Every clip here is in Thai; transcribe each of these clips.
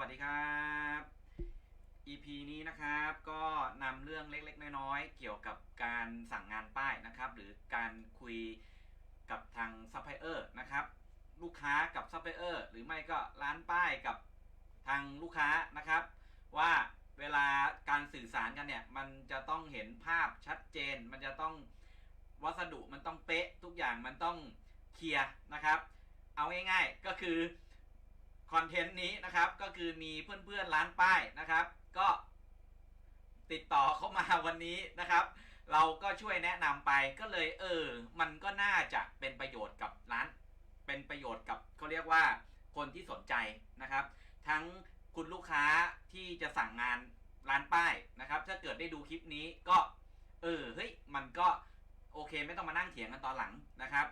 วัสดีครับ EP นี้นะครับก็นำเรื่องเล็กๆ น้อยๆ เกี่ยวกับการสั่งงานป้ายนะครับ หรือการคุยกับทางซัพพลายเออร์นะครับ ลูกค้ากับซัพพลายเออร์หรือไม่ก็ร้านป้ายกับทางลูกค้านะครับ ว่าเวลาการสื่อสารกันเนี่ย มันจะต้องเห็นภาพชัดเจน มันจะต้องวัสดุมันต้องเป๊ะทุกอย่างมันต้องเคลียร์นะครับ เอาง่ายๆก็คือ คอนเทนต์นี้นะครับก็คือมีเพื่อนๆร้านป้ายนะครับ ก็ติดต่อเข้ามาวันนี้นะครับ เราก็ช่วยแนะนำไปก็เลยเออ มันก็น่าจะเป็นประโยชน์กับร้าน เป็นประโยชน์กับเขาเรียกว่าคนที่สนใจนะครับ ทั้งคุณลูกค้าที่จะสั่งงานร้านป้ายนะครับ ถ้าเกิดได้ดูคลิปนี้ก็ เออเฮ้ยมันก็โอเคไม่ต้องมานั่งเถียงกันตอนหลังนะครับ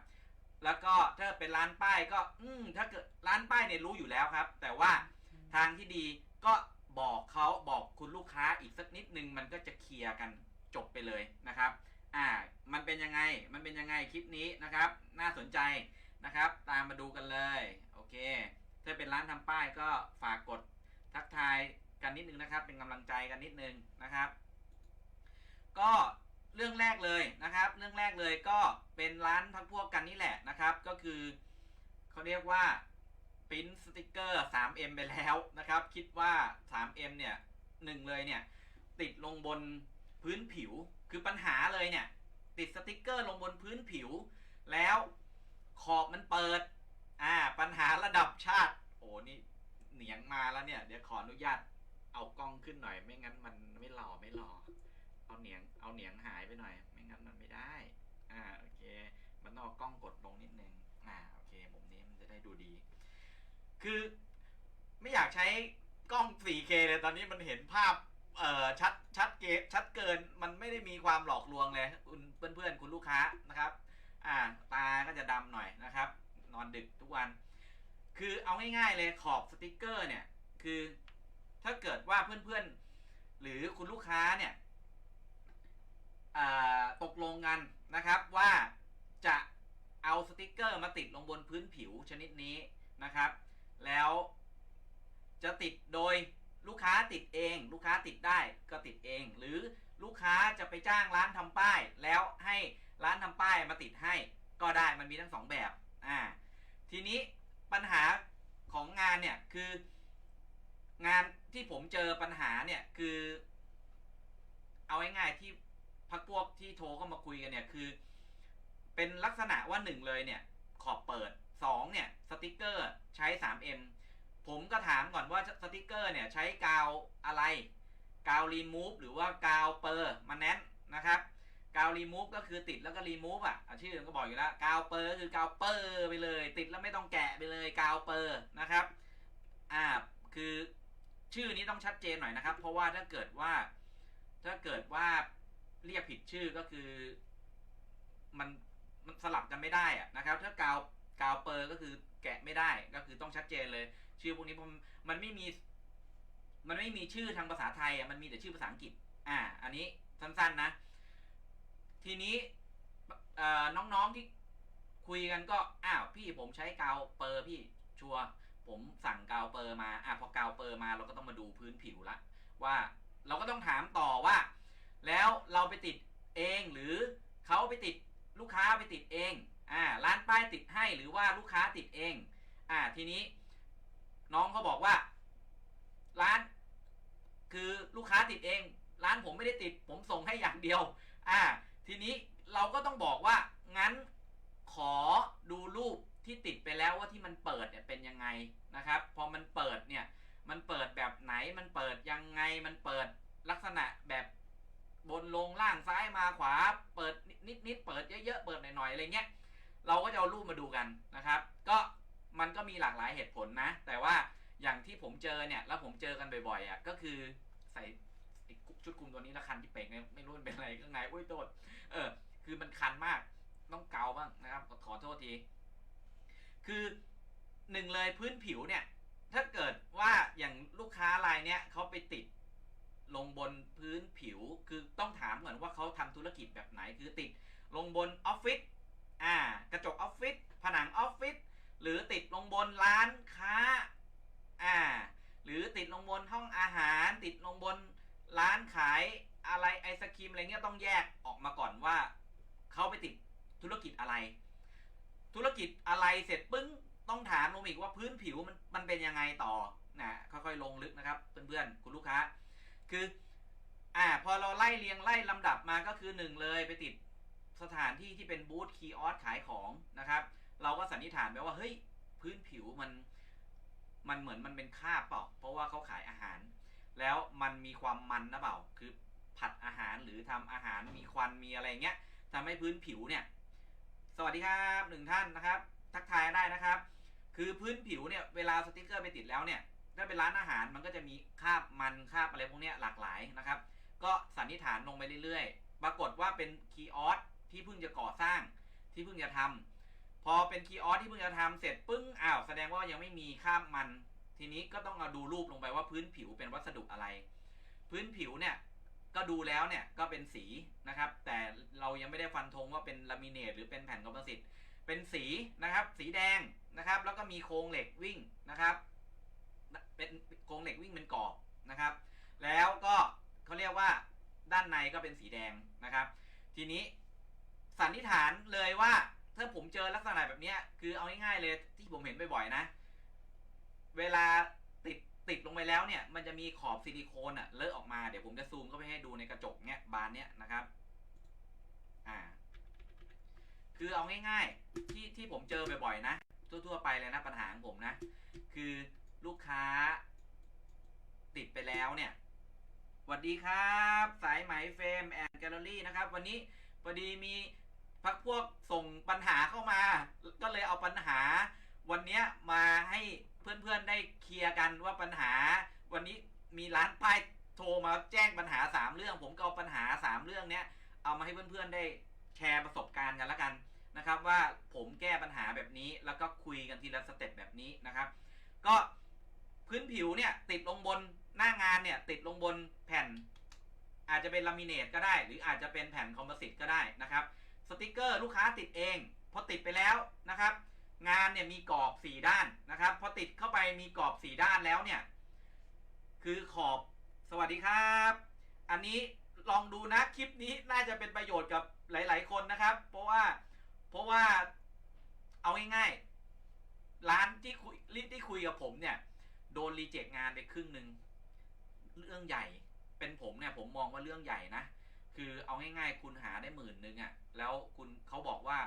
แล้วก็ถ้าเป็นร้านป้ายก็ อืมถ้าเกิดร้านป้ายเนี่ยรู้อยู่แล้วครับ แต่ว่าทางที่ดีก็บอกเขาบอกคุณลูกค้าอีกสักนิดนึงมันก็จะเคลียร์กันจบไปเลยนะครับ อ่า มันเป็นยังไง มันเป็นยังไงคลิปนี้นะครับ น่าสนใจนะครับ ตามมาดูกันเลย โอเค ถ้าเป็นร้านทำป้ายก็ฝากกดทักทายกันนิดนึงนะครับ เป็นกำลังใจกันนิดนึงนะครับ ก็ เรื่องแรกเลยนะครับ เรื่องแรกเลยก็เป็นร้านพักพวกกันนี่แหละนะครับ ก็คือเขาเรียกว่าปริ้นสติกเกอร์ 3M ไปแล้วนะครับ คิดว่า 3M เนี่ยหนึ่งเลยเนี่ย ติดลงบนพื้นผิว คือปัญหาเลยเนี่ย ติดสติกเกอร์ลงบนพื้นผิว แล้วขอบมันเปิด อ่า ปัญหาระดับชาติ โอ้นี่เหนียงมาแล้วเนี่ย เดี๋ยวขออนุญาตเอากล้องขึ้นหน่อย ไม่งั้นมันไม่หล่อไม่หล่อ เอาเหนียงเอาเหนียงหายไปหน่อย ไม่งั้นมันไม่ได้ อ่าโอเค มันต้องเอากล้องกดลงนิดนึงอ่าโอเคมุมนี้มันจะได้ดูดี คือไม่อยากใช้กล้อง 4K เลยตอนนี้มันเห็นภาพเอ่อชัดชัดเกชัดเกินมันไม่ได้มีความหลอกลวงเลยคุณเพื่อนๆคุณลูกค้านะครับ อ่า ตาก็จะดำหน่อยนะครับ นอนดึกทุกวัน คือเอาง่ายๆเลยขอบสติกเกอร์เนี่ย คือถ้าเกิดว่าเพื่อนๆ หรือคุณลูกค้าเนี่ย ตกลงกันนะครับว่าจะเอาสติกเกอร์มาติดลงบนพื้นผิวชนิดนี้นะครับ แล้วจะติดโดยลูกค้าติดเอง ลูกค้าติดได้ก็ติดเอง หรือลูกค้าจะไปจ้างร้านทำป้าย แล้วให้ร้านทำป้ายมาติดให้ก็ได้มันมีทั้งสองแบบอ่าทีนี้ปัญหาของงานเนี่ยคืองานที่ผมเจอปัญหาเนี่ยคือ เอาง่ายๆที่ พักพวกที่โทรเข้ามาคุยกันเนี่ยคือ เป็นลักษณะว่าหนึ่งเลยเนี่ย ขอบเปิดสองเนี่ยสติกเกอร์ใช้ 3M ผมก็ถามก่อนว่าสติกเกอร์เนี่ยใช้กาวอะไร กาวรีมูฟหรือว่ากาวเปอร์มาแนนนะครับกาวรีมูฟก็คือติดแล้วก็รีมูฟอะชื่อมันก็บอกอยู่แล้วกาวเปอร์ก็คือกาวเปอร์ไปเลย ติดแล้วไม่ต้องแกะไปเลยกาวเปอร์นะครับอ่าคือชื่อนี้ต้องชัดเจนหน่อยนะครับ เพราะว่าถ้าเกิดว่า ถ้าเกิดว่า เรียกผิดชื่อก็คือ มันมันสลับกันไม่ได้อะนะครับ ถ้ากาวกาวเปอร์ก็คือแกะไม่ได้ก็คือต้องชัดเจนเลย ชื่อพวกนี้ผมมันไม่มี มันไม่มีชื่อทางภาษาไทยอะมันมีแต่ชื่อภาษาอังกฤษ อ่า อันนี้สั้นๆนะ ทีนี้เอ่อน้องๆที่คุยกันก็อ้าวพี่ผมใช้กาวเปอร์พี่ชัวผมสั่งกาวเปอร์มาอะพอกาวเปอร์มาเราก็ต้องมาดูพื้นผิวละว่าเราก็ต้องถามต่อว่า แล้วเราไปติดเองหรือเขาไปติดลูกค้าไปติดเองอ่าร้านป้ายติดให้หรือว่าลูกค้าติดเองอ่าทีนี้น้องเขาบอกว่า ร้าน คือลูกค้าติดเอง ร้านผมไม่ได้ติด ผมส่งให้อย่างเดียว อ่า ทีนี้เราก็ต้องบอกว่า งั้นขอดูรูปที่ติดไปแล้วว่าที่มันเปิดเนี่ยเป็นยังไงนะครับ พอมันเปิดเนี่ย มันเปิดแบบไหนมันเปิดยังไงมันเปิดลักษณะแบบ บนลงล่างซ้ายมาขวา เปิดนิดนิดๆเปิดเยอะๆเปิดหน่อยๆอะไรเงี้ยเราก็จะเอารูปมาดูกันนะครับ ก็มันก็มีหลากหลายเหตุผลนะ แต่ว่าอย่างที่ผมเจอเนี่ยแล้วผมเจอกันบ่อยๆอะก็คือใส่ชุดคุมตัวนี้แล้วคันที่เป่งเนี่ยไม่รู้เป็นอะไรข้างในอุ้ยโทษเออ คือมันคันมากต้องเกาบ้างนะครับขอโทษที คือหนึ่งเลยพื้นผิวเนี่ย ถ้าเกิดว่าอย่างลูกค้ารายเนี้ยเขาไปติด ลงบนพื้นผิว คือต้องถามก่อนว่าเขาทำธุรกิจแบบไหน คือติดลงบนออฟฟิศ อ่า กระจกออฟฟิศ ผนังออฟฟิศ หรือติดลงบนร้านค้า อ่า หรือติดลงบนห้องอาหาร ติดลงบนร้านขายอะไรไอศครีมอะไรเงี้ยต้องแยกออกมาก่อนว่าเขาไปติดธุรกิจอะไร ธุรกิจอะไรเสร็จปึ้งต้องถามลงอีกว่าพื้นผิวมันมันเป็นยังไงต่อนะค่อยๆลงลึกนะครับเพื่อนๆคุณลูกค้า คืออ่าพอเราไล่เรียงไล่ลำดับมาก็คือหนึ่งเลยไปติดสถานที่ที่เป็นบูธคีออสขายของนะครับ เราก็สันนิษฐานไปว่าเฮ้ยพื้นผิวมันมันเหมือนมันเป็นคราเปล่า เพราะว่าเขาขายอาหาร แล้วมันมีความมันนะเปล่า คือผัดอาหารหรือทำอาหารมีควันมีอะไรเงี้ยทำให้พื้นผิวเนี่ย สวัสดีครับหนึ่งท่านนะครับ ทักทายได้นะครับ คือพื้นผิวเนี่ยเวลาสติกเกอร์ไปติดแล้วเนี่ย ถ้าเป็นร้านอาหารมันก็จะมีคาบมันคาบอะไรพวกนี้หลากหลายนะครับ ก็สันนิษฐานลงไปเรื่อยๆ ปรากฏว่าเป็นคีย์ออสที่เพิ่งจะก่อสร้างที่เพิ่งจะทำพอเป็นคีย์ออสที่เพิ่งจะทำเสร็จปึ้งอ้าวแสดงว่ายังไม่มีคาบมัน ทีนี้ก็ต้องเอาดูรูปลงไปว่าพื้นผิวเป็นวัสดุอะไร พื้นผิวเนี่ยก็ดูแล้วเนี่ยก็เป็นสีนะครับ แต่เรายังไม่ได้ฟันธงว่าเป็นลามิเนตหรือเป็นแผ่นคอมโพสิตเป็นสีนะครับ สีแดงนะครับ แล้วก็มีโครงเหล็กวิ่งนะครับ เป็นโครงเหล็กวิ่งเป็นกรอบนะครับ แล้วก็เขาเรียกว่าด้านในก็เป็นสีแดงนะครับ ทีนี้สันนิษฐานเลยว่าถ้าผมเจอลักษณะแบบนี้คือเอาง่ายๆเลยที่ผมเห็นบ่อยๆนะ เวลาติดติดลงไปแล้วเนี่ย มันจะมีขอบซิลิโคนอะเลอะออกมาเดี๋ยวผมจะซูมเข้าไปให้ดูในกระจกเนี้ยบานเนี้ยนะครับ อ่า คือเอาง่ายๆที่ที่ผมเจอบ่อยๆนะทั่วๆไปเลยนะปัญหาของผมนะ คือ ลูกค้า ติดไปแล้วเนี่ยสวัสดีครับ สายไหมเฟรมแอนด์แกลเลอรี่นะครับ วันนี้พอดีมีพักพวกส่งปัญหาเข้ามา ก็เลยเอาปัญหา วันนี้มาให้เพื่อนๆได้เคลียร์กันว่าปัญหา วันนี้มีร้านป้ายโทรมาแจ้งปัญหาสามเรื่อง ผมก็เอาปัญหาสามเรื่องเนี้ยเอามาให้เพื่อนๆได้แชร์ประสบการณ์กันละกันนะครับ ว่าผมแก้ปัญหาแบบนี้แล้วก็คุยกันทีละสเต็ปแบบนี้นะครับ ก็ พื้นผิวเนี่ยติดลงบนหน้างานเนี่ยติดลงบนแผ่น อาจจะเป็นลามิเนตก็ได้ หรืออาจจะเป็นแผ่นคอมโพสิตก็ได้นะครับสติกเกอร์ลูกค้าติดเองพอติดไปแล้วนะครับ งานเนี่ยมีกรอบสี่ด้านนะครับพอติดเข้าไปมีกรอบสี่ด้านแล้วเนี่ย คือขอบสวัสดีครับ อันนี้ลองดูนะคลิปนี้น่าจะเป็นประโยชน์กับหลาย ๆ คนนะครับ เพราะว่าเพราะว่าเอาง่ายๆร้านที่คุยที่คุยกับผมเนี่ย โดนรีเจ็คงานไปครึ่งหนึ่งเรื่องใหญ่เป็นผมเนี่ยผมมองว่าเรื่องใหญ่นะ คือเอาง่ายๆ คุณหาได้หมื่นหนึ่งอะ่ะแล้วคุณเขาบอกว่า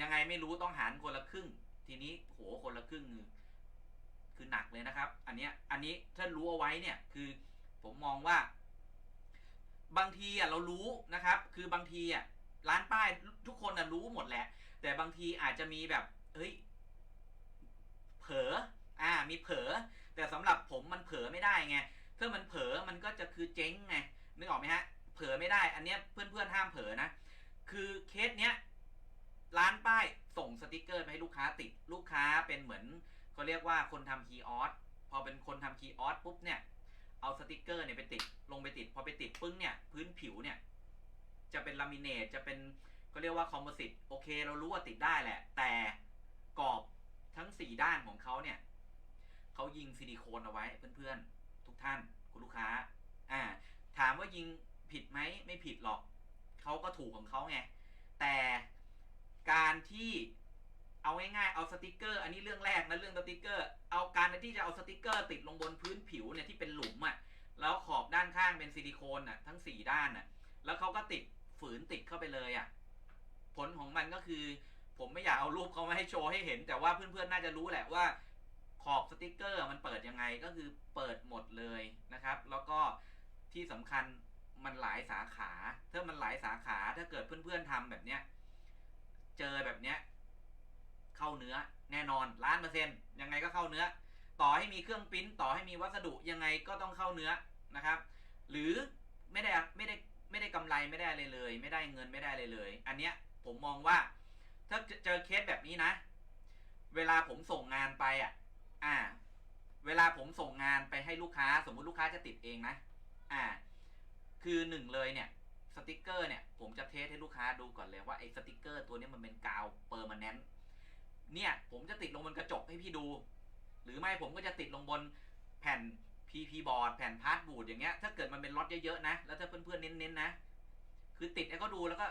ยังไงไม่รู้ต้องหารคนละครึ่ง ทีนี้โหคนละครึ่งคือคือหนักเลยนะครับ อันเนี้ยอันนี้ถ้ารู้เอาไว้เนี่ยคือผมมองว่า บางทีอะเรารู้นะครับ คือบางทีอะร้านป้ายทุกคนอะรู้หมดแหละ แต่บางทีอาจจะมีแบบ เฮ้ย เผลอ อ่ามีเผลอแต่สำหรับผมมันเผลอไม่ได้ไงถ้ามันเผลอมันก็จะคือเจ๊งไงนึกออกไหมฮะ เผลอไม่ได้ อันเนี้ยเพื่อนๆห้ามเผลอนะ คือเคสเนี้ยร้านป้ายส่งสติกเกอร์ไปให้ลูกค้าติดลูกค้าเป็นเหมือนเขาเรียกว่าคนทำคีย์ออสพอเป็นคนทำคีย์ออสปุ๊บเนี่ย เอาสติกเกอร์เนี่ยไปติดลงไปติด พอไปติดปึ้งเนี่ยพื้นผิวเนี่ย จะเป็นลามิเนตจะเป็นเขาเรียกว่าคอมโพสิตโอเค เรารู้ว่าติดได้แหละ แต่กรอบทั้งสี่ด้านของเขาเนี่ย เขายิงซิลิโคนเอาไว้เพื่อนๆ ทุกท่านคุณลูกค้า อ่า ถามว่ายิงผิดไหมไม่ผิดหรอกเขาก็ถูกของเขาไงแต่การที่เอาง่ายๆเอาสติกเกอร์ อันนี้เรื่องแรกนะเรื่องสติกเกอร์ เอาการที่จะเอาสติกเกอร์ติดลงบนพื้นผิวเนี่ยที่เป็นหลุมอะ่ะแล้วขอบด้านข้างเป็นซิลิโคนอะทั้งสี่ด้านอะแล้วเขาก็ติดฝืนติดเข้าไปเลยอะผลของมันก็คือ ผมไม่อยากเอารูปเขามาให้โชว์ให้เห็น แต่ว่าเพื่อนๆน่าจะรู้แหละว่า ขอบสติกเกอร์มันเปิดยังไงก็คือเปิดหมดเลยนะครับ แล้วก็ที่สำคัญมันหลายสาขาถ้ามันหลายสาขาถ้าเกิดเพื่อนๆทำแบบเนี้ยเจอแบบเนี้ยเข้าเนื้อแน่นอนล้านเปอร์เซ็นต์ยังไงก็เข้าเนื้อ ต่อให้มีเครื่องปิ้นต่อให้มีวัสดุยังไงก็ต้องเข้าเนื้อนะครับ หรือไม่ได้ไม่ได้ไม่ได้กำไรไม่ได้เลยเลย ไม่ได้เงินไม่ได้เลยเลย อันเนี้ยผมมองว่า ถ้าเจอเคสแบบนี้นะ เวลาผมส่งงานไปอะ อ่า เวลาผมส่งงานไปให้ลูกค้า สมมุติลูกค้าจะติดเองนะ อ่า คือหนึ่งเลยเนี่ยสติกเกอร์เนี่ยผมจะเทสให้ลูกค้าดูก่อนเลยว่าไอ้สติกเกอร์ตัวนี้มันเป็นกาวเปอร์มานแนนต์เนี่ย ผมจะติดลงบนกระจกให้พี่ดู หรือไม่ผมก็จะติดลงบนแผ่น PP บอร์ดแผ่นพาสบูดอย่างเงี้ยถ้าเกิดมันเป็นล็อตเยอะๆนะ แล้วถ้าเพื่อนๆเน้นๆนะ คือติดให้เขาดูแล้วก็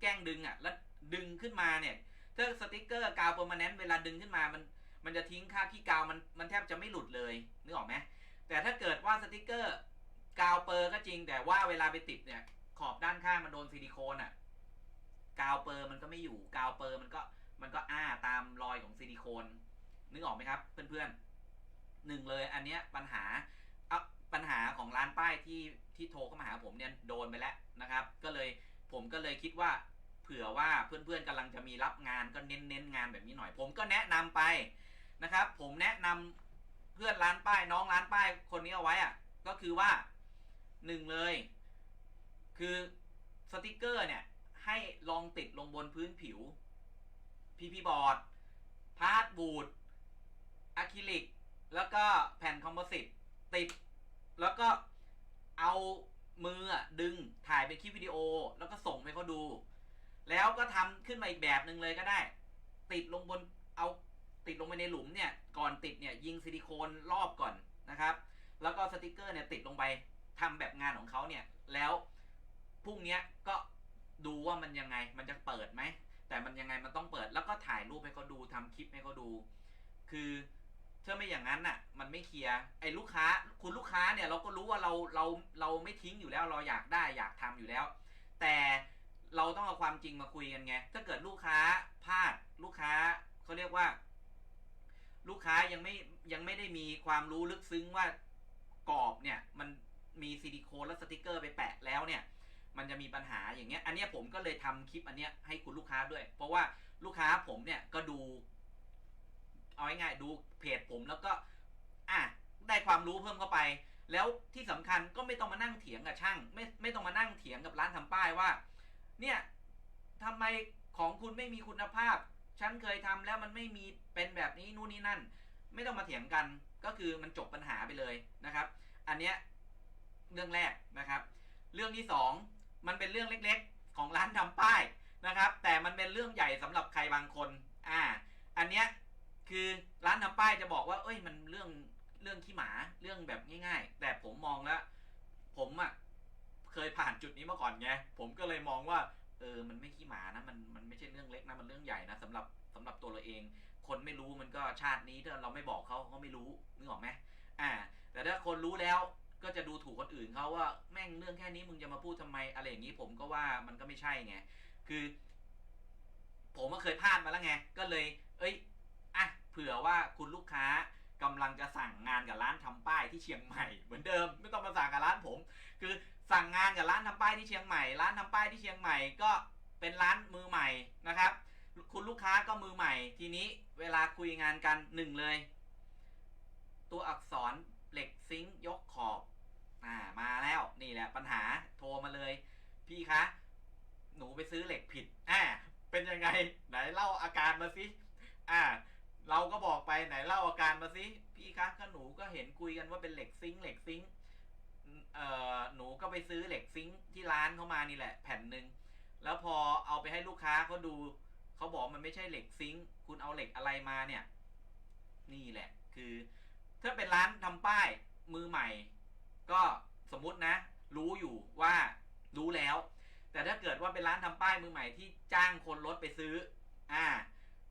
แกล้งดึงอะ แล้วดึงขึ้นมาเนี่ยถ้าสติกเกอร์กาวเปอร์มาแนนต์เวลาดึงขึ้นมามัน มันจะทิ้งค่าบขี้กาวมันมันแทบจะไม่หลุดเลยนึกออกไหมแต่ถ้าเกิดว่าสติกเกอร์กาวเปอร์ก็จริง แต่ว่าเวลาไปติดเนี่ย ขอบด้านข้างมันโดนซิลิโคนอะกาวเปอร์มันก็ไม่อยู่กาวเปอร์มันก็มันก็อ้าตามรอยของซิลิโคนนึกออกไหมครับ เพื่อนๆหนึ่งเลยอันเนี้ยปัญหาเอาปัญหาของร้านป้ายที่ที่โทรเข้ามาหาผมเนี่ยโดนไปแล้วนะครับ ก็เลยผมก็เลยคิดว่า เผื่อว่าเพื่อนๆกำลังจะมีรับงานก็เน้นเน้นๆงานแบบนี้หน่อย ผมก็แนะนำไป นะครับ ผมแนะนำเพื่อนร้านป้ายน้องร้านป้ายคนนี้เอาไว้อะก็คือว่าหนึ่งเลย คือสติกเกอร์เนี่ย ให้ลองติดลงบนพื้นผิวพีพีบอร์ดพาดบูดอะคริลิก แล้วก็แผ่นคอมโพสิตติด แล้วก็เอามือดึงถ่ายเป็นคลิปวิดีโอ แล้วก็ส่งให้เขาดู แล้วก็ทำขึ้นมาอีกแบบหนึ่งเลยก็ได้ ติดลงบนเอา ติดลงไปในหลุมเนี่ยก่อนติดเนี่ยยิงซิลิโคนรอบก่อนนะครับ แล้วก็สติกเกอร์เนี่ยติดลงไปทำแบบงานของเขาเนี่ยแล้วพรุ่งนี้ก็ดูว่ามันยังไงมันจะเปิดไหมแต่มันยังไงมันต้องเปิดแล้วก็ถ่ายรูปให้เขาดูทำคลิปให้เขาดู คือถ้าไม่อย่างนั้นน่ะ มันไม่เคลียร์ไอ้ลูกค้า คุณลูกค้าเนี่ยเราก็รู้ว่าเราเราเราไม่ทิ้งอยู่แล้วเราอยากได้อยากทำอยู่แล้ว แต่เราต้องเอาความจริงมาคุยกันไงถ้าเกิดลูกค้าพลาดลูกค้าเขาเรียกว่า ลูกค้ายังไม่ยังไม่ได้มีความรู้ลึกซึ้งว่ากรอบเนี่ยมันมีซิลิโคนและสติกเกอร์ไปแปะแล้วเนี่ย มันจะมีปัญหาอย่างเงี้ย อันเนี้ยผมก็เลยทำคลิปอันเนี้ยให้คุณลูกค้าด้วย เพราะว่าลูกค้าผมเนี่ยก็ดู เอาง่ายๆดูเพจผมแล้วก็ อะได้ความรู้เพิ่มเข้าไป แล้วที่สำคัญก็ไม่ต้องมานั่งเถียงกับช่าง ไม่ไม่ต้องมานั่งเถียงกับร้านทำป้ายว่า เนี่ยทำไมของคุณไม่มีคุณภาพ ฉันเคยทำแล้วมันไม่มีเป็นแบบนี้นู่นนี่นั่น ไม่ต้องมาเถียงกันก็คือมันจบปัญหาไปเลยนะครับ อันเนี้ยเรื่องแรกนะครับ เรื่องที่สองมันเป็นเรื่องเล็กๆ ของร้านทำป้ายนะครับ แต่มันเป็นเรื่องใหญ่สำหรับใครบางคนอ่าอันเนี้ยคือร้านทำป้ายจะบอกว่าเอ้ยมันเรื่องเรื่องขี้หมาเรื่องแบบง่าย ๆ แต่ผมมองแล้ว ผมอะ่ะเคยผ่านจุดนี้มาก่อนไงผมก็เลยมองว่า เออมันไม่ขี้หมานะมันมันไม่ใช่เรื่องเล็กนะมันเรื่องใหญ่นะสำหรับสำหรับตัวเราเอง คนไม่รู้มันก็ชาตินี้ถ้าเราไม่บอกเขาเขาไม่รู้นึกออกไหมอ่า แต่ถ้าคนรู้แล้วก็จะดูถูกคนอื่นเขาว่าแม่งเรื่องแค่นี้มึงจะมาพูดทำไมอะไรอย่างนี้ผมก็ว่ามันก็ไม่ใช่ไงคือ ผมก็เคยพลาดมาแล้วไงก็เลย เอ้ยอะเผื่อว่าคุณลูกค้า กำลังจะสั่งงานกับร้านทำป้ายที่เชียงใหม่ เหมือนเดิมไม่ต้องมาสั่งกับร้านผม คือสั่งงานกับร้านทำป้ายที่เชียงใหม่ ร้านทำป้ายที่เชียงใหม่ก็เป็นร้านมือใหม่นะครับ คุณลูกค้าก็มือใหม่ ทีนี้เวลาคุยงานกันหนึ่งเลย ตัวอักษรเหล็กซิงค์ยกขอบอ่ามาแล้วนี่แหละปัญหาโทรมาเลย พี่คะหนูไปซื้อเหล็กผิดอ่าเป็นยังไงไหนเล่าอาการมาสิอ่า เราก็บอกไปไหนเล่าอาการมาสิพี่คะก็หนูก็เห็นคุยกันว่าเป็นเหล็กซิงเหล็กซิงเอ่อหนูก็ไปซื้อเหล็กซิงที่ร้านเขามานี่แหละ แผ่นหนึ่งแล้วพอเอาไปให้ลูกค้าเขาดูเขาบอกมันไม่ใช่เหล็กซิงคุณเอาเหล็กอะไรมาเนี่ย นี่แหละ คือ ถ้าเป็นร้านทำป้ายมือใหม่ ก็สมมตินะ รู้อยู่ว่ารู้แล้ว แต่ถ้าเกิดว่าเป็นร้านทำป้ายมือใหม่ที่จ้างคนรถไปซื้อ อ่า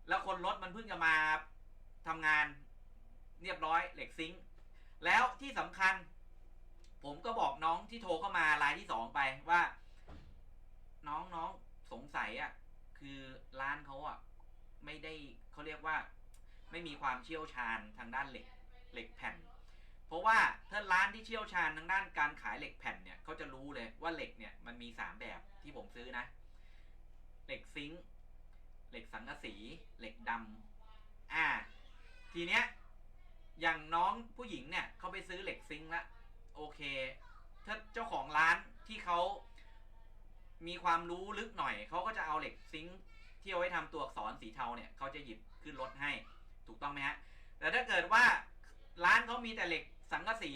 แล้วคนรถมันเพิ่งจะมาทำงานเรียบร้อยเหล็กซิงค์แล้วที่สำคัญ ผมก็บอกน้องที่โทรเข้ามารายที่สองไปว่า น้องน้องสงสัยอะ่ะ คือร้านเขาอะ่ะ ไม่ได้เขาเรียกว่า ไม่มีความเชี่ยวชาญทางด้านเหล็กเหล็กแผ่น เพราะว่าถ้าร้านที่เชี่ยวชาญทางด้านการขายเหล็กแผ่นเนี่ยเขาจะรู้เลยว่าเหล็กเนี่ยมันมีสามแบบที่ผมซื้อนะ เหล็กซิงค์ เหล็กสังกะสีเหล็กดำอ่า ทีเนี้ย อย่างน้องผู้หญิงเนี่ยเขาไปซื้อเหล็กซิงค์ละโอเค ถ้าเจ้าของร้านที่เขามีความรู้ลึกหน่อยเขาก็จะเอาเหล็กซิงค์ที่เอาไว้ทำตัวอักษรสีเทาเนี่ยเขาจะหยิบขึ้นรถให้ ถูกต้องไหมฮะแต่ถ้าเกิดว่าร้านเขามีแต่เหล็กสังกะสี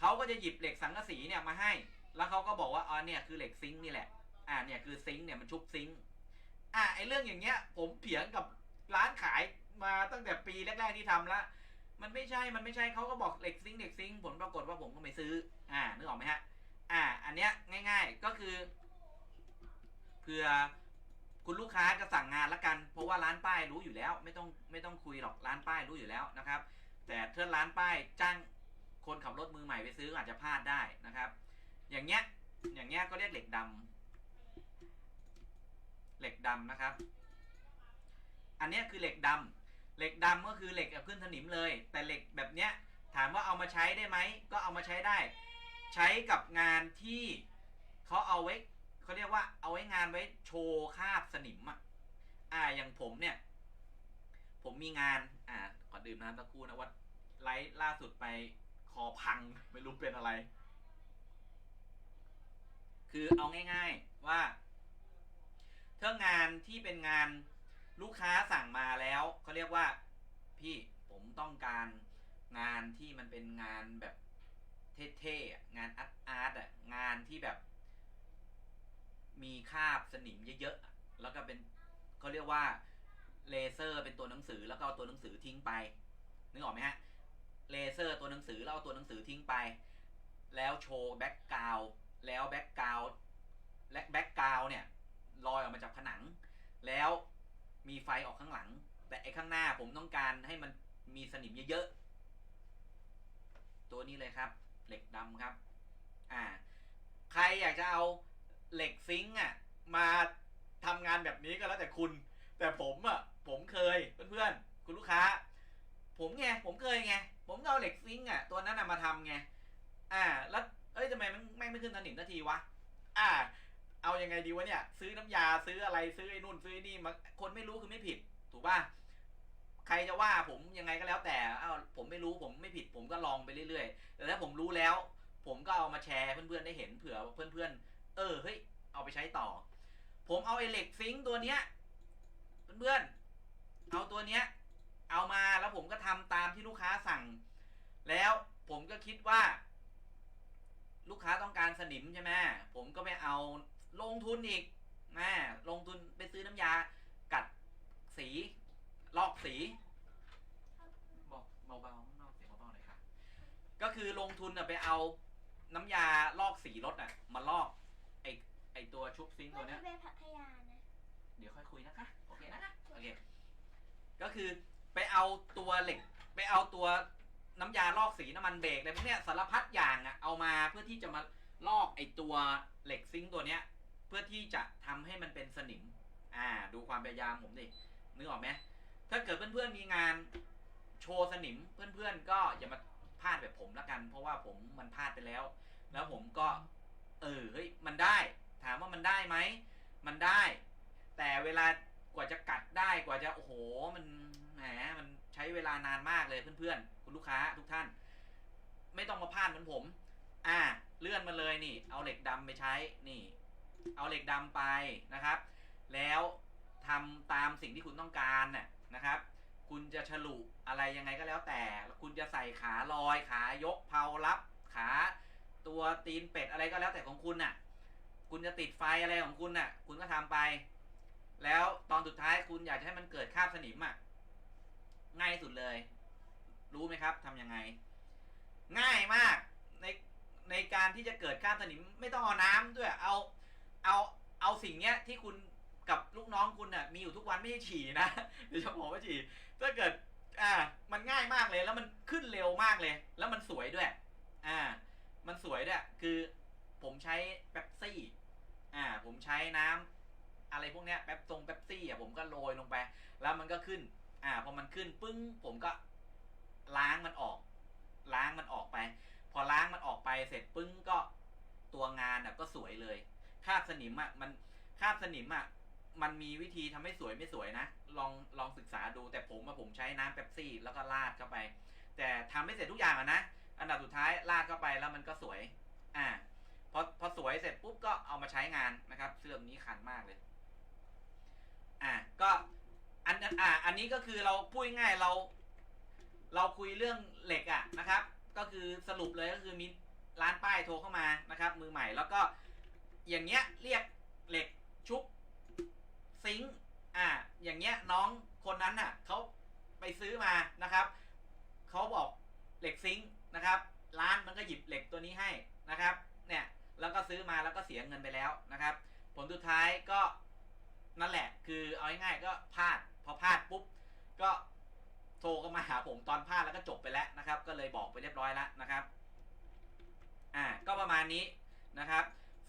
เขาก็จะหยิบเหล็กสังกะสีเนี่ยมาให้ แล้วเขาก็บอกว่าอ๋อเนี่ยคือเหล็กซิงค์นี่แหละ อ่าเนี่ยคือซิงค์เนี่ยมันชุบซิงค์ อะไอเรื่องอย่างเงี้ย ผมเถียงกับร้านขายมาตั้งแต่ปีแรก ๆที่ทำละมันไม่ใช่ มันไม่ใช่เขาก็บอกเหล็กซิงเหล็กซิงผลปรากฏว่าผมก็ไม่ซื้อ อ่านึกออกไหมฮะ อ่า อันเนี้ยง่าย ๆ ก็คือเผื่อคุณลูกค้าจะสั่งงานละกัน เพราะว่าร้านป้ายรู้อยู่แล้ว ไม่ต้องไม่ต้องคุยหรอกร้านป้ายรู้อยู่แล้วนะครับ แต่ถ้าร้านป้ายจ้างคนขับรถมือใหม่ไปซื้ออาจจะพลาดได้นะครับ อย่างเงี้ยอย่างเงี้ยก็เรียกเหล็กดำ เหล็กดำนะครับ อันนี้คือเหล็กดำเหล็กดำก็คือเหล็กกับขึ้นสนิมเลย แต่เหล็กแบบเนี้ยถามว่าเอามาใช้ได้ไหม ก็เอามาใช้ได้ ใช้กับงานที่เขาเอาไว้เขาเรียกว่าเอาไว้งานไว้โชว์คาบสนิมอะอ่าอย่างผมเนี่ย ผมมีงานอ่าขอดื่มน้ำตะครู่นะว่าไลฟ์ล่าสุดไปคอพังไม่รู้เป็นอะไร คือเอาง่าย ๆว่า ถ้างานที่เป็นงานลูกค้าสั่งมาแล้วเขาเรียกว่าพี่ผมต้องการงานที่มันเป็นงานแบบเท่ๆงานอาร์ตอาร์ตอะงานที่แบบ มีคาบสนิมเยอะๆแล้วก็เป็นเขาเรียกว่าเลเซอร์เป็นตัวหนังสือแล้วก็เอาตัวหนังสือทิ้งไปนึกออกไหมฮะเลเซอร์ตัวหนังสือแล้วเอาตัวหนังสือทิ้งไป แล้วโชว์แบ็กกราวแล้วแบ็กกราวและแบ็กกราวเนี่ย ลอยออกมาจากผนัง แล้วมีไฟออกข้างหลัง แต่ไอ้ข้างหน้าผมต้องการให้มันมีสนิมเยอะๆ ตัวนี้เลยครับ เหล็กดำครับ อ่า ใครอยากจะเอาเหล็กซิงค์อะ มาทำงานแบบนี้ก็แล้วแต่คุณ แต่ผมอะ ผมเคยเพื่อนๆ คุณลูกค้า ผมไง ผมเคยไง ผมเอาเหล็กซิงค์อะ ตัวนั้นอะมาทำไง อ่า แล้ว เอ้ยทำไมมันแม่งไม่ขึ้นสนิมสักทีวะ อ่า เอายังไงดีวะเนี่ย ซื้อน้ำยาซื้ออะไรซื้อไอ้นู่นซื้อไอ้นี่มาคนไม่รู้คือไม่ผิด ถูกป่ะใครจะว่าผมยังไงก็แล้วแต่เอ้าผมไม่รู้ผมไม่ผิด ผมก็ลองไปเรื่อยๆแต่ถ้าผมรู้แล้ว ผมก็เอามาแชร์เพื่อนๆได้เห็นเผื่อเพื่อนๆ เออเฮ้ยเอาไปใช้ต่อ ผมเอาไอ้เหล็กซิงตัวเนี้ยเพื่อนๆเอาตัวเนี้ย เอามาแล้วผมก็ทำตามที่ลูกค้าสั่ง แล้วผมก็คิดว่า ลูกค้าต้องการสนิมใช่ไหมผมก็ไปเอา ลงทุนอีกนะลงทุนไปซื้อน้ำยา กัดสี ลอกสี บอกเบาๆข้างนอกเสียงเบาๆหน่อยค่ะ ก็คือลงทุนอะไปเอาน้ำยาลอกสีรถอะมาลอกไอไอตัวชุบซิงค์ตัววันเนี้นี้ย ไปพัทยานะเดี๋ยวค่อยคุยนะคะ โอเคนะคะ โอเค ก็คือไปเอาตัวเหล็ก ไปเอาตัวน้ำยาลอกสีน้ำมันเบรกอะไรพวกเนี้ยสารพัดอย่างอะเอามาเพื่อที่จะมาลอกไอตัวเหล็กซิงค์ตัวเนี้ยเพื่อที่จะทำให้มันเป็นสนิม อ่า ดูความพยายามผมดิ นึกออกไหมถ้าเกิดเพื่อนๆมีงานโชว์สนิม เพื่อนๆก็อย่ามาพลาดแบบผมละกัน เพราะว่าผมมันพลาดไปแล้ว แล้วผมก็ เออ เฮ้ย มันได้ ถามว่ามันได้ไหม มันได้ แต่เวลากว่าจะกัดได้ กว่าจะ โอ้โห มัน แหม มันใช้เวลานานมากเลยเพื่อนๆ คุณลูกค้าทุกท่าน ไม่ต้องมาพลาดเหมือนผม อ่า เลื่อนมาเลยนี่ เอาเหล็กดำไปใช้ นี่ เอาเหล็กดำไปนะครับ แล้วทำตามสิ่งที่คุณต้องการน่ะนะครับ คุณจะฉลุอะไรยังไงก็แล้วแต่ คุณจะใส่ขาลอยขายกเพารับขาตัวตีนเป็ดอะไรก็แล้วแต่ของคุณน่ะ คุณจะติดไฟอะไรของคุณน่ะ คุณก็ทำไป แล้วตอนสุดท้ายคุณอยากจะให้มันเกิดคาบสนิมอะง่ายสุดเลย รู้ไหมครับทำยังไง ง่ายมากในในการที่จะเกิดคาบสนิมไม่ต้องเอาน้ำด้วยเอา เอาเอาสิ่งเนี้ยที่คุณกับลูกน้องคุณน่ะมีอยู่ทุกวันไม่ใช่ฉี่นะเดี๋ยวจะบอกว่าฉี่ถ้าเกิดอ่ามันง่ายมากเลยแล้วมันขึ้นเร็วมากเลย แล้วมันสวยด้วย อ่า มันสวยด้วยคือผมใช้เป๊ปซี่ อ่า ผมใช้น้ำอะไรพวกเนี้ยแป๊บตรงเป๊ปซี่อะผมก็โรยลงไป แล้วมันก็ขึ้น อ่าพอมันขึ้นปึ้ง ผมก็ล้างมันออก ล้างมันออกไป พอล้างมันออกไปเสร็จปึ้งก็ตัวงานอะก็สวยเลย คาบสนิมอะมันคาบสนิมอะมันมีวิธีทำให้สวยไม่สวยนะ ลองลองศึกษาดูแต่ผมอะผมใช้น้ำเป๊ปซี่แล้วก็ราดเข้าไป แต่ทำไม่เสร็จทุกอย่างอะนะ อันดับสุดท้ายราดเข้าไปแล้วมันก็สวย อ่าพอพอสวยเสร็จปุ๊บก็เอามาใช้งานนะครับ เสื้อตัวนี้คันมากเลย อ่าก็อันอ่า อันนี้ก็คือเราพูดง่ายเรา เราคุยเรื่องเหล็กอะนะครับ ก็คือสรุปเลยก็คือมีร้านป้ายโทรเข้ามานะครับ มือใหม่แล้วก็ อย่างเงี้ยเรียกเหล็กชุบซิงค์อ่า อย่างเงี้ยน้องคนนั้นน่ะเขาไปซื้อมานะครับเขาบอกเหล็กซิงค์นะครับ ร้านมันก็หยิบเหล็กตัวนี้ให้นะครับ เนี่ยแล้วก็ซื้อมาแล้วก็เสียเงินไปแล้วนะครับ ผลสุดท้ายก็นั่นแหละ คือเอาง่ายๆก็พลาดพอพลาดปุ๊บก็โทรก็มาหาผมตอนพลาดแล้วก็จบไปแล้วนะครับ ก็เลยบอกไปเรียบร้อยแล้วนะครับ อ่าก็ประมาณนี้นะครับ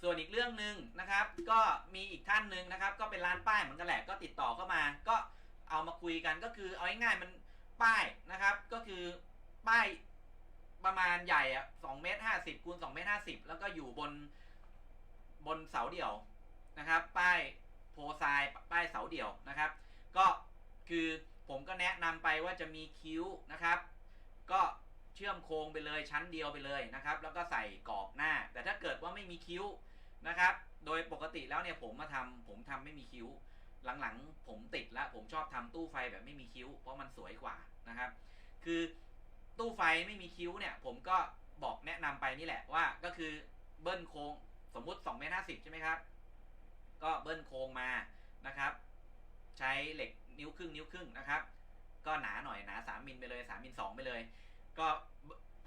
ส่วนอีกเรื่องหนึ่งนะครับ ก็มีอีกท่านหนึ่งนะครับ ก็เป็นร้านป้ายเหมือนกันแหละก็ติดต่อเข้ามา ก็เอามาคุยกันก็คือเอาง่ายๆมันป้ายนะครับ ก็คือป้ายประมาณใหญ่อะสองเมตรห้าสิบคูณสองเมตรห้าสิบแล้วก็อยู่บนบนเสาเดี่ยวนะครับ ป้ายโพไซป้ายเสาเดี่ยวนะครับ ก็คือผมก็แนะนำไปว่าจะมีคิ้วนะครับ ก็เชื่อมโครงไปเลยชั้นเดียวไปเลยนะครับ แล้วก็ใส่กรอบหน้า แต่ถ้าเกิดว่าไม่มีคิ้ว นะครับ โดยปกติแล้วเนี่ยผมมาทำผมทำไม่มีคิ้ว หลังๆ ผมติดแล้วผมชอบทำตู้ไฟแบบไม่มีคิ้ว เพราะมันสวยกว่านะครับ คือตู้ไฟไม่มีคิ้วเนี่ย ผมก็บอกแนะนำไปนี่แหละว่าก็คือเบิ้ลโครงสมมุติ2เมตรห้าสิบใช่ไหมครับ ก็เบิ้ลโครงมานะครับ ใช้เหล็กนิ้วครึ่งนิ้วครึ่งนะครับ ก็หนาหน่อยหนา3มิลไปเลย3มิล2ไปเลย ก็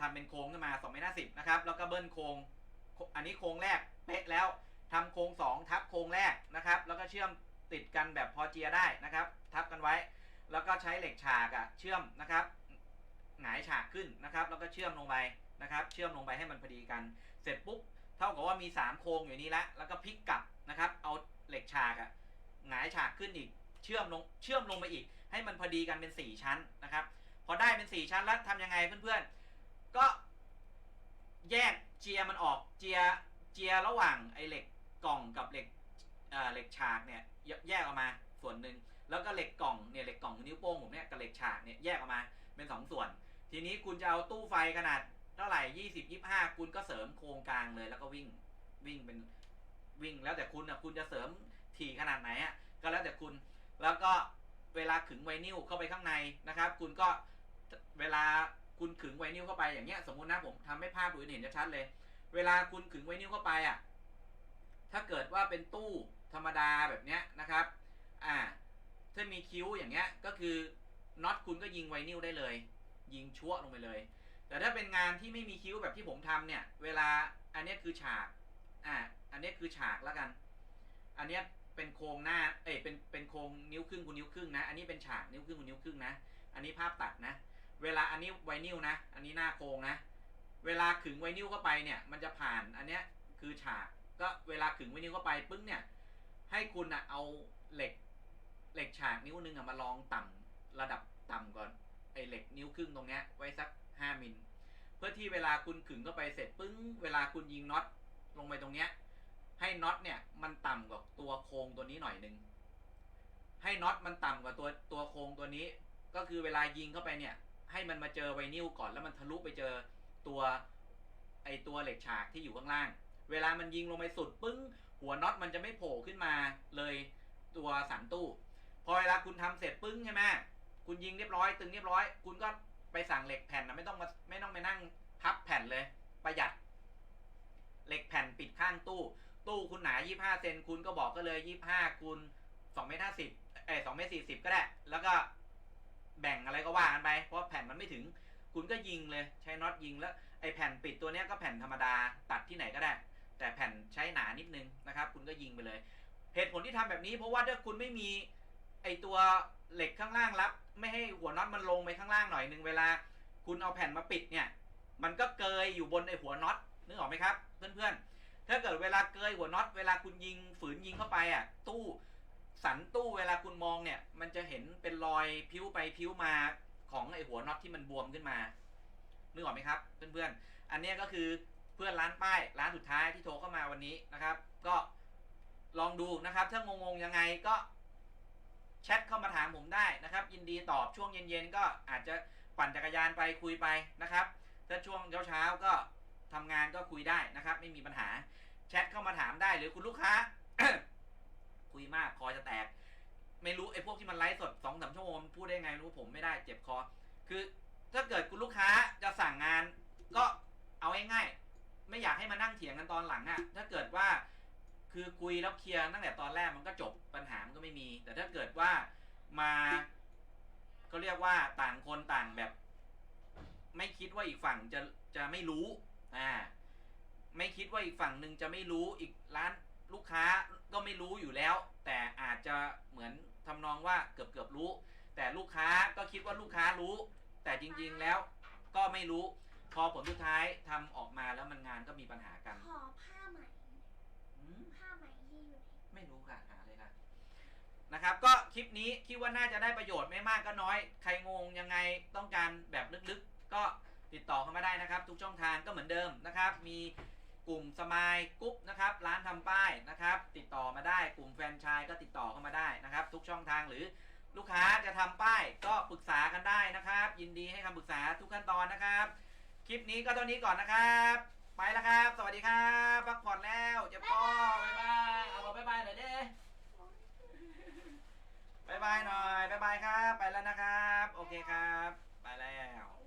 ทำเป็นโครงขึ้นมา2เมตรห้าสิบนะครับ แล้วก็เบิ้ลโครง อันนี้โครงแรกเป๊ะแล้วทำโครงสองทับโครงแรกนะครับ แล้วก็เชื่อมติดกันแบบพอเจียได้นะครับ ทับกันไว้ แล้วก็ใช้เหล็กฉากอะเชื่อมนะครับหงายฉากขึ้นนะครับ แล้วก็เชื่อมลงไปนะครับ เชื่อมลงไปให้มันพอดีกัน เสร็จปุ๊บเท่ากับว่ามี 3 โครงอยู่นี้แล้วแล้วก็พลิกกลับนะครับ เอาเหล็กฉากอะหงายฉากขึ้นอีก เชื่อมลงเชื่อมลงไปอีก ให้มันพอดีกันเป็น 4 ชั้นนะครับ พอได้เป็น 4 ชั้นแล้วทำยังไงเพื่อนๆก็ แยกเจียมันออกเจียเจียระหว่างไอ้เหล็กกล่องกับเหล็กเอ่อเหล็กฉากเนี่ยแยกออกมาส่วนหนึ่งแล้วก็เหล็กกล่องเนี่ยเหล็กกล่องนิ้วโป้งผมเนี่ยกับเหล็กฉากเนี่ยแยกออกมาเป็นสองส่วน ทีนี้คุณจะเอาตู้ไฟขนาดเท่าไหร่ยี่สิบยี่ห้าคุณก็เสริมโครงกลางเลย แล้วก็วิ่งวิ่งเป็นวิ่งแล้วแต่คุณนะคุณจะเสริมถี่ขนาดไหนอะก็แล้วแต่คุณแล้วก็เวลาขึงไวนิลเข้าไปข้างในนะครับ คุณก็เวลา คุณขึงไวนิลเข้าไปอย่างเงี้ยสมมุตินะผมทำให้ภาพดูเห็นชัดเลย เวลาคุณขึงไวนิลเข้าไปอะถ้าเกิดว่าเป็นตู้ธรรมดาแบบเนี้ยนะครับอ่าถ้ามีคิ้วอย่างเงี้ยก็คือน็อตคุณก็ยิงไวนิลได้เลย ยิงชั่วลงไปเลย แต่ถ้าเป็นงานที่ไม่มีคิ้วแบบที่ผมทำเนี่ย เวลาอันนี้คือฉากอ่าอันนี้คือฉากแล้วกัน อันนี้เป็นโครงหน้า เอ้ยเป็นเป็นโครงนิ้วครึ่งคูณนิ้วครึ่งนะ อันนี้เป็นฉากนิ้วครึ่งคูณนิ้วครึ่งนะ อันนี้ภาพตัดนะ เวลาอันนี้ไวนิลนะ อันนี้หน้าโครงนะ เวลาขึงไวนิลเข้าไปเนี่ย มันจะผ่านอันเนี้ยคือฉาก ก็เวลาขึงไวนิลเข้าไปปึ้งเนี่ย ให้คุณอะเอาเหล็กเหล็กฉากนิ้วหนึงอะมาลองต่ำระดับต่ำก่อน ไอเหล็กนิ้วครึ่งตรงเนี้ยไว้สักห้ามิล เพื่อที่เวลาคุณขึงเข้าไปเสร็จปึ้ง เวลาคุณยิงน็อตลงไปตรงเนี้ย ให้น็อตเนี่ยมันต่ำกว่าตัวโครงตัวนี้หน่อยหนึ่งให้น็อตมันต่ำกว่าตัวตัวโครงตัวนี้ ก็คือเวลายิงเข้าไปเนี่ย ให้มันมาเจอไวนิลก่อนแล้วมันทะลุไปเจอตัวไอตัวเหล็กฉากที่อยู่ข้างล่าง เวลามันยิงลงไปสุดปึ้ง หัวน็อตมันจะไม่โผล่ขึ้นมาเลยตัวสันตู้ พอเวลาคุณทำเสร็จปึ้งใช่ไหมคุณยิงเรียบร้อยตึงเรียบร้อย คุณก็ไปสั่งเหล็กแผ่นนะไม่ต้องมาไม่ต้องไปนั่งพับแผ่นเลย ประหยัด เหล็กแผ่นปิดข้างตู้ ตู้คุณหนา 25 เซนคุณก็บอกก็เลย 25คูณ2เมตร50เอ้ย2เมตร40 ก็ได้ แล้วก็ แบ่งอะไรก็ว่ากันไป เพราะแผ่นมันไม่ถึง คุณก็ยิงเลยใช้น็อตยิงแล้วไอ้แผ่นปิดตัวเนี้ยก็แผ่นธรรมดาตัดที่ไหนก็ได้ แต่แผ่นใช้หนานิดนึงนะครับ คุณก็ยิงไปเลยเหตุผลที่ทำแบบนี้เพราะว่าถ้าคุณไม่มีไอตัวเหล็กข้างล่างรับ ไม่ให้หัวน็อตมันลงไปข้างล่างหน่อยหนึ่งเวลา คุณเอาแผ่นมาปิดเนี่ยมันก็เกยอยู่บนไอหัวน็อตนึกออกไหมครับ เพื่อนๆถ้าเกิดเวลาเกยหัวน็อตเวลาคุณยิงฝืนยิงเข้าไปอะตู้ สันตู้เวลาคุณมองเนี่ย มันจะเห็นเป็นรอยพิ้วไปพิ้วมาของไอหัวน็อตที่มันบวมขึ้นมานึกออกไหมครับเพื่อนๆ อันนี้ก็คือเพื่อนร้านป้ายร้านสุดท้ายที่โทรเข้ามาวันนี้นะครับ ก็ลองดูนะครับ ถ้างงๆยังไงก็แชทเข้ามาถามผมได้นะครับ ยินดีตอบช่วงเย็นๆก็อาจจะปั่นจักรยานไปคุยไปนะครับ ถ้าช่วงเช้าๆก็ทำงานก็คุยได้นะครับ ไม่มีปัญหาแชทเข้ามาถามได้หรือคุณลูกค้า คุยมากคอจะแตก ไม่รู้ไอ้พวกที่มันไลฟ์สดสองสามชั่วโมงพูดได้ไงรู้ผมไม่ได้เจ็บคอ คือถ้าเกิดคุณลูกค้าจะสั่งงาน ก็เอาง่ายๆไม่อยากให้มานั่งเถียงกันตอนหลังอะ่ะ ถ้าเกิดว่าคือคุยแล้วเคลียร์ตั้งแต่ตอนแรกมันก็จบปัญหามันก็ไม่มี แต่ถ้าเกิดว่ามาเขาเรียกว่าต่างคนต่างแบบ ไม่คิดว่าอีกฝั่งจะจะไม่รู้อ่าไม่คิดว่าอีกฝั่งหนึ่งจะไม่รู้อีกร้านลูกค้า ก็ไม่รู้อยู่แล้ว แต่อาจจะเหมือนทำนองว่าเกือบเกือบรู้ แต่ลูกค้าก็คิดว่าลูกค้ารู้ แต่จริงๆแล้วก็ไม่รู้ พอผลสุดท้ายทำออกมาแล้วมันงานก็มีปัญหากันขอผ้าไหมอืมผ้าไหมที่อยู่ในไม่รู้ค่ะหาเลยค่ะนะครับ ก็คลิปนี้คิดว่าน่าจะได้ประโยชน์ไม่มากก็น้อย ใครงงยังไงต้องการแบบลึกๆ ก็ติดต่อเข้ามาได้นะครับ ทุกช่องทางก็เหมือนเดิมนะครับ มี กลุ่มสมายกรุ๊ปนะครับร้านทำป้ายนะครับติดต่อมาได้กลุ่มแฟรนไชายก็ติดต่อเข้ามาได้นะครับ ทุกช่องทางหรือลูกค้าจะทำป้ายก็ปรึกษากันได้นะครับ ยินดีให้คำปรึกษาทุกขั้นตอนนะครับ คลิปนี้ก็เท่านี้ก่อนนะครับ ไปแล้วครับ สวัสดีครับพักผ่อนแล้วเจ้าพ่อบ๊ายบายเอาบอกบ๊ายบายหน่อยเด้บ๊ายบายหน่อยบ๊ายบายครับ ไปแล้วนะครับ โอเคครับ ไปแล้ว